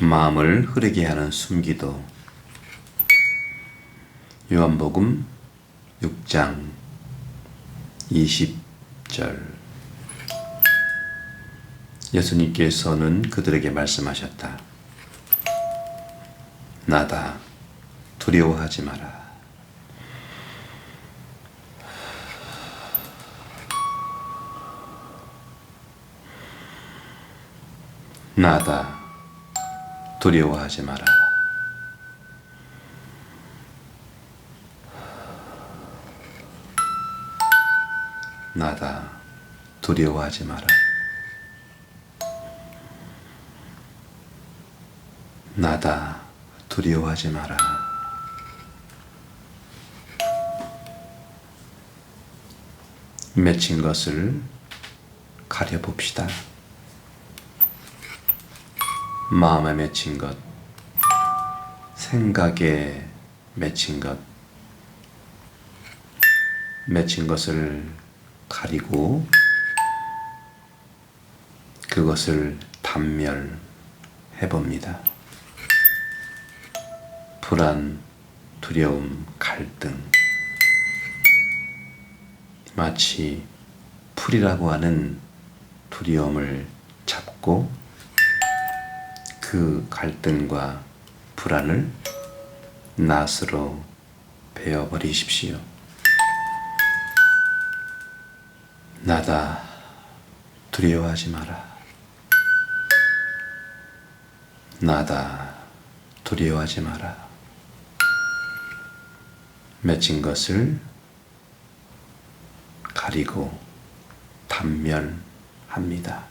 마음을 흐르게 하는 숨기도 요한복음 6장 20절 예수님께서는 그들에게 말씀하셨다. 나다 두려워하지 마라. 나다 두려워하지 마라. 나다 두려워하지 마라. 나다 두려워하지 마라. 맺힌 것을 가려봅시다. 마음에 맺힌 것, 생각에 맺힌 것, 맺힌 것을 가리고 그것을 단멸해 봅니다. 불안, 두려움, 갈등. 마치 풀이라고 하는 두려움을 잡고 그 갈등과 불안을 낫으로 베어버리십시오. 나다 두려워하지 마라. 나다 두려워하지 마라. 맺힌 것을 가리고 단멸합니다.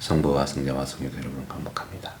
성부와 성자와 성령 여러분 반복합니다.